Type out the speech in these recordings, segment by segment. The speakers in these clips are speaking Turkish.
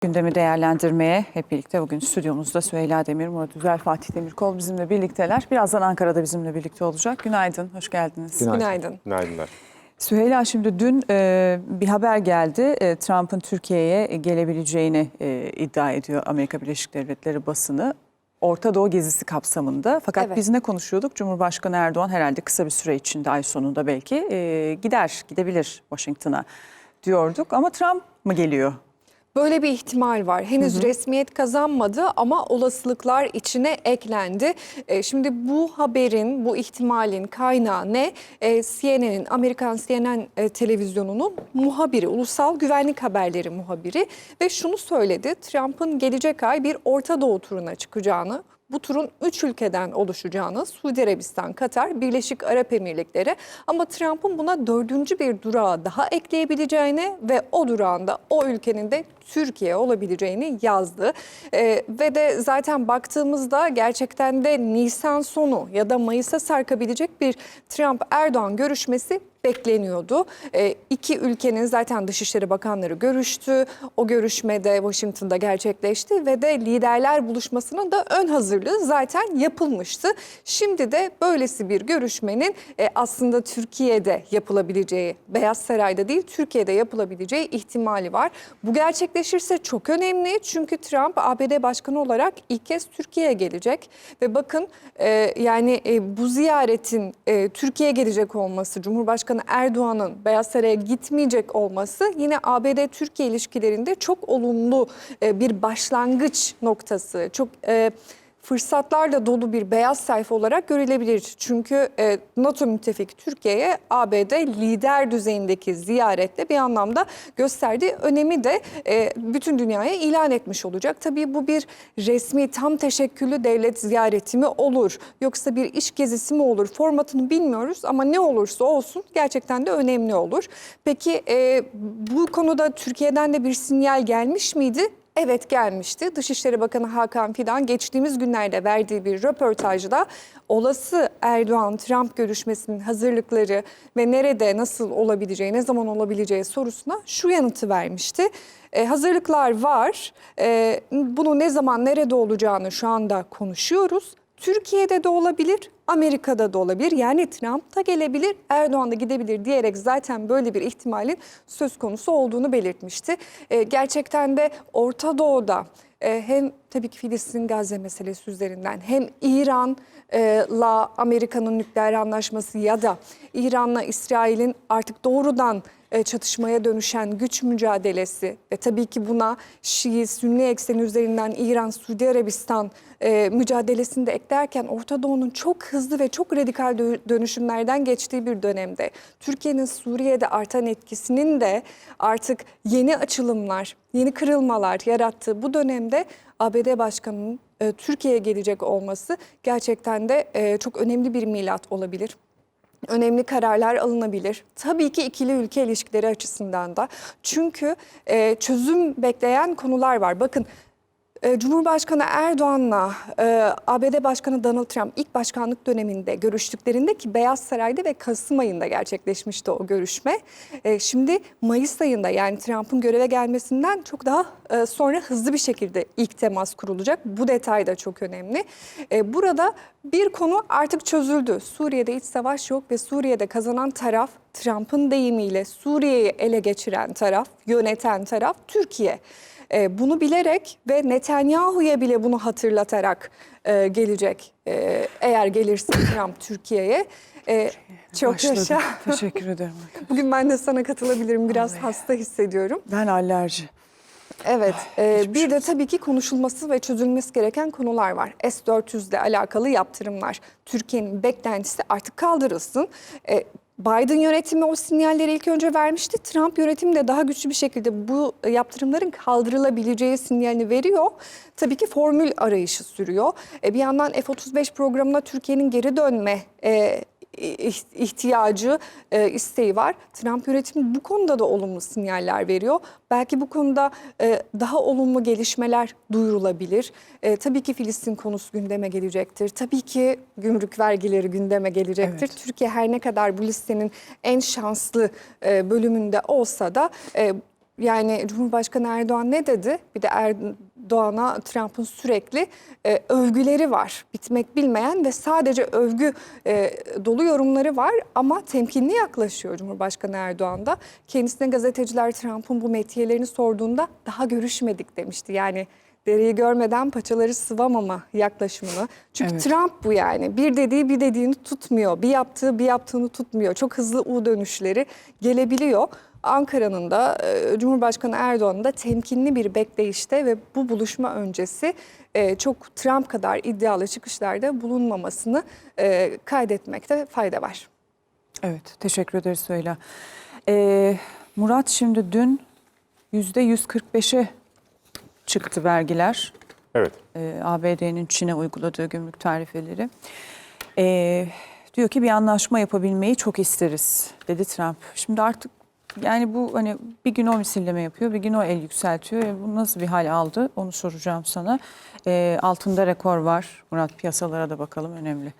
Gündemi değerlendirmeye hep birlikte bugün stüdyomuzda Süheyla Demir, Murat Üzel, Fatih Demirkol bizimle birlikteler. Birazdan Ankara'da bizimle birlikte olacak. Günaydın, hoş geldiniz. Günaydın. Günaydınlar. Süheyla şimdi dün e, bir haber geldi. E, Trump'ın Türkiye'ye gelebileceğini e, iddia ediyor Amerika Birleşik Devletleri basını. Orta Doğu gezisi kapsamında. Fakat Evet. biz ne konuşuyorduk? Cumhurbaşkanı Erdoğan herhalde kısa bir süre içinde ay sonunda belki e, gider, gidebilir Washington'a diyorduk. Ama Trump mı geliyor? Böyle bir ihtimal var. Henüz resmiyet kazanmadı ama olasılıklar içine eklendi. E, şimdi bu haberin, bu ihtimalin kaynağı ne? E, CNN'in, Amerikan CNN e, televizyonunun muhabiri, ulusal güvenlik haberleri muhabiri ve şunu söyledi. Trump'ın gelecek ay bir Orta Doğu turuna çıkacağını, bu turun 3 ülkeden oluşacağını Suudi Arabistan, Katar, Birleşik Arap Emirlikleri ama Trump'ın buna dördüncü bir durağı daha ekleyebileceğini ve o durağında o ülkenin de Türkiye olabileceğini yazdı. Ee, ve de zaten baktığımızda gerçekten de Nisan sonu ya da Mayıs'a sarkabilecek bir Trump-Erdoğan görüşmesi bekleniyordu. E, iki ülkenin zaten Dışişleri Bakanları görüştü. O görüşmede Washington'da gerçekleşti ve de liderler buluşmasının da ön hazırlığı zaten yapılmıştı. Şimdi de böylesi bir görüşmenin e, aslında Türkiye'de yapılabileceği, Beyaz Saray'da değil Türkiye'de yapılabileceği ihtimali var. Bu gerçekleşirse çok önemli çünkü Trump ABD Başkanı olarak ilk kez Türkiye'ye gelecek ve bakın e, yani e, bu ziyaretin e, Türkiye'ye gelecek olması, Cumhurbaşkanı Erdoğan'ın Beyaz Saray'a gitmeyecek olması yine ABD-Türkiye ilişkilerinde çok olumlu e, bir başlangıç noktası. Çok e, fırsatlarla dolu bir beyaz sayfa olarak görülebilir. Çünkü e, NATO müttefiki Türkiye'ye ABD lider düzeyindeki ziyaretle bir anlamda gösterdiği önemi de e, bütün dünyaya ilan etmiş olacak. Tabii bu bir resmi tam teşekküllü devlet ziyareti mi olur yoksa bir iş gezisi mi olur formatını bilmiyoruz ama ne olursa olsun gerçekten de önemli olur. Peki e, bu konuda Türkiye'den de bir sinyal gelmiş miydi? Evet gelmişti. Dışişleri Bakanı Hakan Fidan geçtiğimiz günlerde verdiği bir röportajda olası Erdoğan-Trump görüşmesinin hazırlıkları ve nerede nasıl olabileceği, ne zaman olabileceği sorusuna şu yanıtı vermişti. E, hazırlıklar var. E, bunu ne zaman nerede olacağını şu anda konuşuyoruz. Türkiye'de de olabilir, Amerika'da da olabilir. Yani Trump da gelebilir, Erdoğan da gidebilir diyerek zaten böyle bir ihtimalin söz konusu olduğunu belirtmişti. Ee, gerçekten de Orta Doğu'da e, hem tabii ki Filistin Gazze meselesi üzerinden hem İran'la Amerika'nın nükleer anlaşması ya da İran'la İsrail'in artık doğrudan e, çatışmaya dönüşen güç mücadelesi ve tabii ki buna Şii, Sünni ekseni üzerinden İran, Suudi Arabistan e, mücadelesini de eklerken Orta Doğu'nun çok hızlı ve çok radikal dö- dönüşümlerden geçtiği bir dönemde Türkiye'nin Suriye'de artan etkisinin de artık yeni açılımlar, yeni kırılmalar yarattığı bu dönemde ABD Başkanı'nın e, Türkiye'ye gelecek olması gerçekten de e, çok önemli bir milat olabilir önemli kararlar alınabilir. Tabii ki ikili ülke ilişkileri açısından da. Çünkü e, çözüm bekleyen konular var. Bakın Cumhurbaşkanı Erdoğan'la e, ABD Başkanı Donald Trump ilk başkanlık döneminde görüştüklerinde ki Beyaz Saray'da ve Kasım ayında gerçekleşmişti o görüşme. E, şimdi Mayıs ayında yani Trump'ın göreve gelmesinden çok daha e, sonra hızlı bir şekilde ilk temas kurulacak. Bu detay da çok önemli. Burada bir konu artık çözüldü. Suriye'de iç savaş yok ve Suriye'de kazanan taraf Trump'ın deyimiyle Suriye'yi ele geçiren taraf, yöneten taraf Türkiye. E, bunu bilerek ve Netanyahu'ya bile bunu hatırlatarak e, gelecek. E, eğer gelirse Trump Türkiye'ye. E, çok yaşa. Teşekkür ederim. Bugün ben de sana katılabilirim. Biraz Vallahi. hasta hissediyorum. Ben alerji. Evet, e, geçmiş bir de tabii ki konuşulması ve çözülmesi gereken konular var. S-400 ile alakalı yaptırımlar. Türkiye'nin beklentisi artık kaldırılsın. E, Biden yönetimi o sinyalleri ilk önce vermişti. Trump yönetimi de daha güçlü bir şekilde bu yaptırımların kaldırılabileceği sinyalini veriyor. Tabii ki formül arayışı sürüyor. E, bir yandan F-35 programına Türkiye'nin geri dönme e, ihtiyacı, e, isteği var. Trump yönetimi bu konuda da olumlu sinyaller veriyor. Belki bu konuda e, daha olumlu gelişmeler duyurulabilir. E, tabii ki Filistin konusu gündeme gelecektir. Tabii ki gümrük vergileri gündeme gelecektir. Evet. Türkiye her ne kadar bu listenin en şanslı e, bölümünde olsa da e, Yani Cumhurbaşkanı Erdoğan ne dedi? Bir de Erdoğan'a Trump'ın sürekli e, övgüleri var. Bitmek bilmeyen ve sadece övgü e, dolu yorumları var ama temkinli yaklaşıyor Cumhurbaşkanı Erdoğan da. Kendisine gazeteciler Trump'ın bu metiyelerini sorduğunda daha görüşmedik demişti. Yani dereyi görmeden paçaları sıvamama yaklaşımını. Çünkü Evet. Trump bu yani. Bir dediği bir dediğini tutmuyor. Bir yaptığı bir yaptığını tutmuyor. Çok hızlı U dönüşleri gelebiliyor. Ankara'nın da e, Cumhurbaşkanı Erdoğan'ın da temkinli bir bekleyişte ve bu buluşma öncesi e, çok Trump kadar iddialı çıkışlarda bulunmamasını e, kaydetmekte fayda var. Evet, teşekkür ederiz Süheyla. Ee, Murat şimdi dün yüzde 145'e çıktı vergiler. Evet. Ee, ABD'nin Çin'e uyguladığı gümrük tarifeleri. Ee, diyor ki bir anlaşma yapabilmeyi çok isteriz dedi Trump. Şimdi artık yani bu hani bir gün o misilleme yapıyor, bir gün o el yükseltiyor. E, bu nasıl bir hal aldı onu soracağım sana. Ee, altında rekor var. Murat piyasalara da bakalım önemli.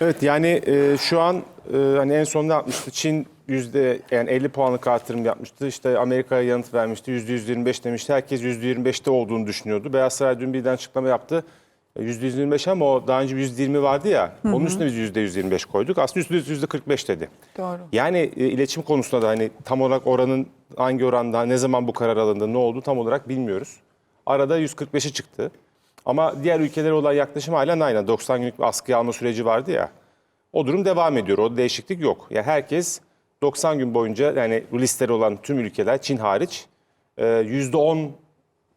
Evet yani e, şu an e, hani en son ne yapmıştı? Çin yüzde yani 50 puanlık artırım yapmıştı. İşte Amerika'ya yanıt vermişti. Yüzde 125 demişti. Herkes yüzde 25'te olduğunu düşünüyordu. Beyaz Saray dün birden açıklama yaptı. E, Yüzde 125 ama o daha önce yüzde 20 vardı ya. Onun üstüne biz yüzde 125 koyduk. Aslında yüzde yüzde 45 dedi. Doğru. Yani e, iletişim konusunda da hani tam olarak oranın hangi oranda, ne zaman bu karar alındı, ne oldu tam olarak bilmiyoruz. Arada 145'i çıktı. Ama diğer ülkelere olan yaklaşım halen aynı. 90 günlük bir askıya alma süreci vardı ya. O durum devam ediyor. O değişiklik yok. Ya herkes 90 gün boyunca yani listede olan tüm ülkeler Çin hariç e, %10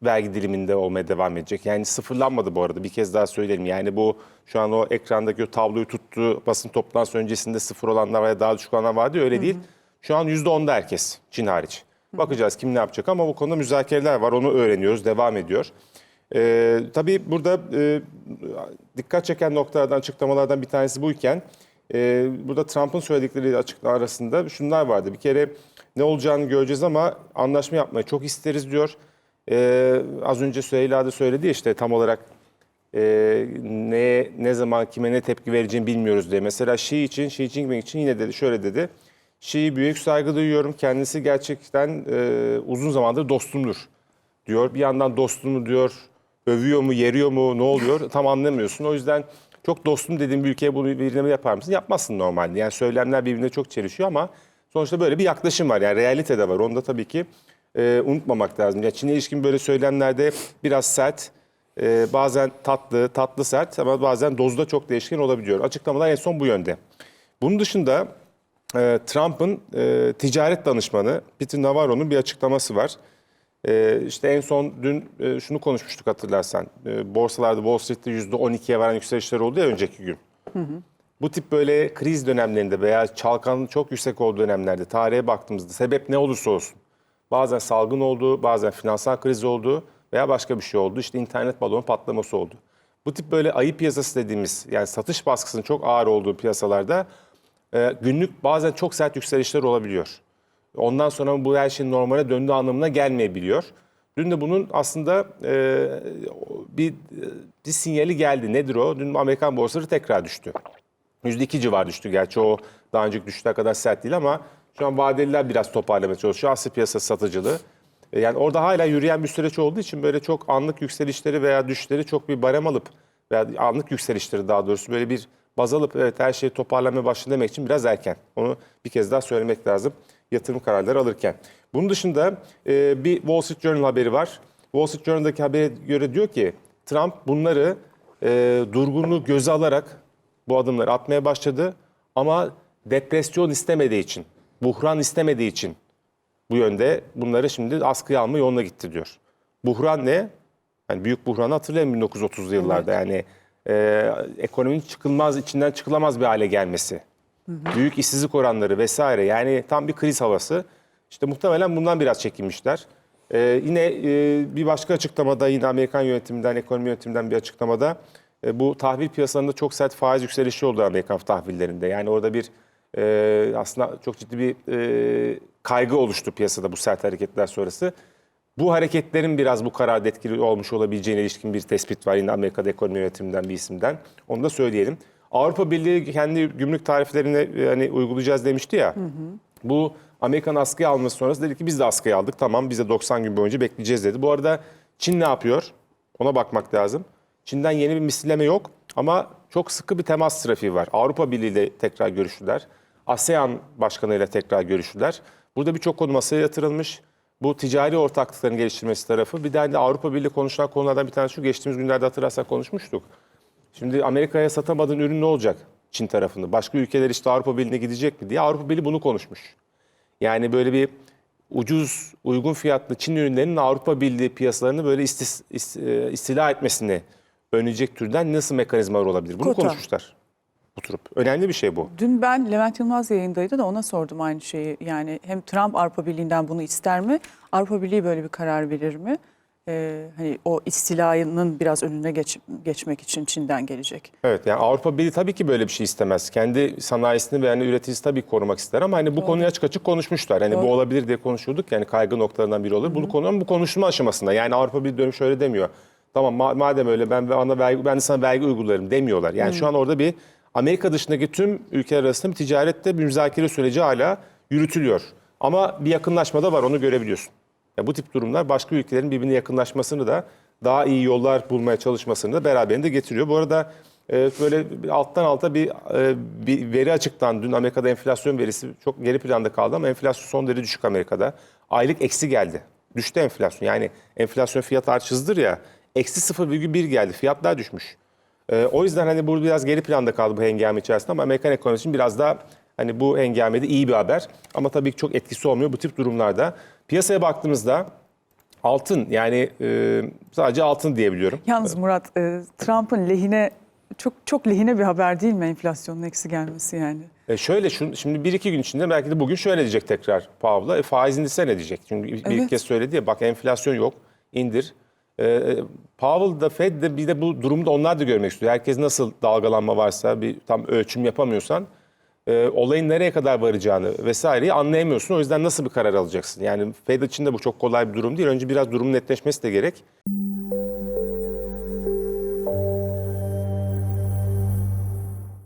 vergi diliminde olmaya devam edecek. Yani sıfırlanmadı bu arada bir kez daha söyleyelim. Yani bu şu an o ekrandaki o tabloyu tuttu basın toplantısı öncesinde sıfır olanlar veya daha düşük olanlar vardı ya öyle değil. Şu an %10'da herkes Çin hariç. Bakacağız kim ne yapacak ama bu konuda müzakereler var onu öğreniyoruz devam ediyor. Ee, tabii burada e, dikkat çeken noktalardan, açıklamalardan bir tanesi buyken e, burada Trump'ın söyledikleri açıklama arasında şunlar vardı. Bir kere ne olacağını göreceğiz ama anlaşma yapmayı çok isteriz diyor. Ee, az önce Süheyla da söyledi işte tam olarak e, ne ne zaman kime ne tepki vereceğini bilmiyoruz diye. Mesela Xi için, Xi Jinping için yine dedi şöyle dedi. Xi'ye büyük saygı duyuyorum. Kendisi gerçekten e, uzun zamandır dostumdur diyor. Bir yandan dostunu diyor övüyor mu, yeriyor mu, ne oluyor tam anlamıyorsun. O yüzden çok dostum dediğim bir ülkeye bunu birine yapar mısın? Yapmazsın normalde. Yani söylemler birbirine çok çelişiyor ama sonuçta böyle bir yaklaşım var. Yani realite de var. Onu da tabii ki e, unutmamak lazım. Yani Çin'e ilişkin böyle söylemlerde biraz sert, e, bazen tatlı, tatlı sert ama bazen dozda çok değişken olabiliyor. Açıklamalar en son bu yönde. Bunun dışında e, Trump'ın e, ticaret danışmanı Peter Navarro'nun bir açıklaması var. E, işte en son dün e, şunu konuşmuştuk hatırlarsan. E, borsalarda Wall Street'te %12'ye varan yükselişler oldu ya önceki gün. Bu tip böyle kriz dönemlerinde veya çalkanın çok yüksek olduğu dönemlerde tarihe baktığımızda sebep ne olursa olsun bazen salgın oldu, bazen finansal kriz oldu veya başka bir şey oldu. İşte internet balonu patlaması oldu. Bu tip böyle ayı piyasası dediğimiz yani satış baskısının çok ağır olduğu piyasalarda e, günlük bazen çok sert yükselişler olabiliyor. Ondan sonra bu her şeyin normale döndüğü anlamına gelmeyebiliyor. Dün de bunun aslında e, bir, bir sinyali geldi. Nedir o? Dün Amerikan borsaları tekrar düştü. %2 civar düştü gerçi o daha önceki düştüğü kadar sert değil ama şu an vadeliler biraz toparlamaya çalışıyor. Asya piyasası satıcılığı. E, Yani orada hala yürüyen bir süreç olduğu için böyle çok anlık yükselişleri veya düşüşleri çok bir barem alıp veya anlık yükselişleri daha doğrusu böyle bir baz alıp evet her şey toparlamaya başladı demek için biraz erken. Onu bir kez daha söylemek lazım yatırım kararları alırken. Bunun dışında e, bir Wall Street Journal haberi var. Wall Street Journal'daki habere göre diyor ki Trump bunları e, durgunluğu göze alarak bu adımları atmaya başladı. Ama depresyon istemediği için, buhran istemediği için bu yönde bunları şimdi askıya alma yoluna gitti diyor. Buhran ne? Yani büyük buhranı hatırlayın 1930'lu yıllarda yani e, ekonominin çıkılmaz içinden çıkılamaz bir hale gelmesi. Büyük işsizlik oranları vesaire yani tam bir kriz havası. İşte muhtemelen bundan biraz çekinmişler. E, yine e, bir başka açıklamada yine Amerikan yönetiminden, ekonomi yönetiminden bir açıklamada e, bu tahvil piyasalarında çok sert faiz yükselişi oldu Amerikan tahvillerinde. Yani orada bir e, aslında çok ciddi bir e, kaygı oluştu piyasada bu sert hareketler sonrası. Bu hareketlerin biraz bu kararda etkili olmuş olabileceğine ilişkin bir tespit var yine Amerika'da ekonomi yönetiminden bir isimden. Onu da söyleyelim. Avrupa Birliği kendi gümrük tariflerini e, hani uygulayacağız demişti ya. Bu Amerikan askıya alması sonrası dedi ki biz de askıya aldık. Tamam biz de 90 gün boyunca bekleyeceğiz dedi. Bu arada Çin ne yapıyor? Ona bakmak lazım. Çin'den yeni bir misilleme yok ama çok sıkı bir temas trafiği var. Avrupa Birliği ile tekrar görüştüler. ASEAN başkanıyla tekrar görüştüler. Burada birçok konu masaya yatırılmış. Bu ticari ortaklıkların geliştirmesi tarafı. Bir de Avrupa Birliği konuşulan konulardan bir tanesi şu. Geçtiğimiz günlerde hatırlarsak konuşmuştuk. Şimdi Amerika'ya satamadığın ürün ne olacak Çin tarafında? Başka ülkeler işte Avrupa Birliği'ne gidecek mi diye Avrupa Birliği bunu konuşmuş. Yani böyle bir ucuz, uygun fiyatlı Çin ürünlerinin Avrupa Birliği piyasalarını böyle istis, is- e, istila etmesini önleyecek türden nasıl mekanizmalar olabilir? Bunu Kota. konuşmuşlar. Oturup. Önemli bir şey bu. Dün ben Levent Yılmaz yayındaydı da ona sordum aynı şeyi. Yani hem Trump Avrupa Birliği'nden bunu ister mi? Avrupa Birliği böyle bir karar verir mi? Ee, hani o istilanın biraz önüne geç, geçmek için Çin'den gelecek. Evet yani Avrupa Birliği tabii ki böyle bir şey istemez. Kendi sanayisini ve yani üreticisi tabii korumak ister ama hani bu konuyu açık açık konuşmuşlar. Hani Doğru. bu olabilir diye konuşuyorduk yani kaygı noktalarından biri olur. Bunu konu bu konuşma aşamasında. Yani Avrupa Birliği dönüp şöyle demiyor. Tamam ma- madem öyle ben bana vergi ben de sana vergi uygularım demiyorlar. Yani şu an orada bir Amerika dışındaki tüm ülkeler arasında bir ticarette bir müzakere süreci hala yürütülüyor. Ama bir yakınlaşma da var onu görebiliyorsun. Ya bu tip durumlar başka ülkelerin birbirine yakınlaşmasını da daha iyi yollar bulmaya çalışmasını da beraberinde getiriyor. Bu arada e, böyle alttan alta bir, e, bir veri açıklandı. Dün Amerika'da enflasyon verisi çok geri planda kaldı ama enflasyon son derece düşük Amerika'da. Aylık eksi geldi. Düştü enflasyon. Yani enflasyon fiyat artışıdır ya. Eksi 0,1 geldi. Fiyatlar düşmüş. E, o yüzden hani bu biraz geri planda kaldı bu hengame içerisinde ama Amerikan ekonomisi için biraz daha hani bu hengamede iyi bir haber. Ama tabii ki çok etkisi olmuyor bu tip durumlarda. Piyasaya baktığımızda altın yani e, sadece altın diyebiliyorum. Yalnız Murat, e, Trump'ın lehine çok çok lehine bir haber değil mi enflasyonun eksi gelmesi yani? E şöyle şu, şimdi bir iki gün içinde belki de bugün şöyle diyecek tekrar Powell'a. E, faiz indirsene diyecek. Çünkü bir, Evet. kez söyledi ya bak enflasyon yok indir. E, Powell da Fed de bir de bu durumda onlar da görmek istiyor. Herkes nasıl dalgalanma varsa bir tam ölçüm yapamıyorsan e, olayın nereye kadar varacağını vesaireyi anlayamıyorsun. O yüzden nasıl bir karar alacaksın? Yani Fed için de bu çok kolay bir durum değil. Önce biraz durumun netleşmesi de gerek.